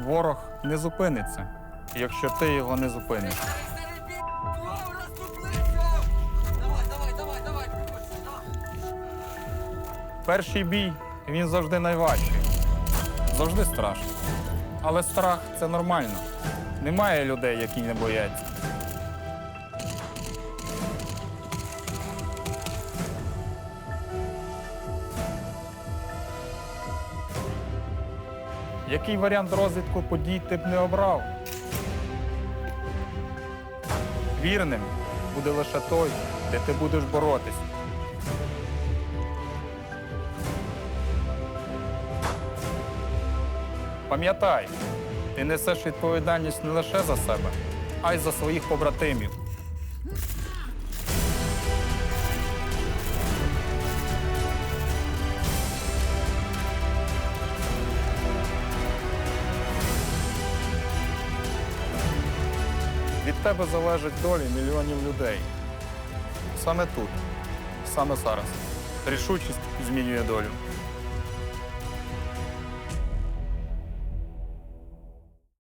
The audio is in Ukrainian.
Ворог не зупиниться, якщо ти його не зупиниш. Перший бій він завжди найважчий. Завжди страшний. Але страх це нормально. Немає людей, які не бояться. Який варіант розвитку подій ти б не обрав? Вірним буде лише той, де ти будеш боротись. Пам'ятай, ти несеш відповідальність не лише за себе, а й за своїх побратимів. Від тебе залежать долі мільйонів людей. Саме тут, саме зараз. Рішучість змінює долю.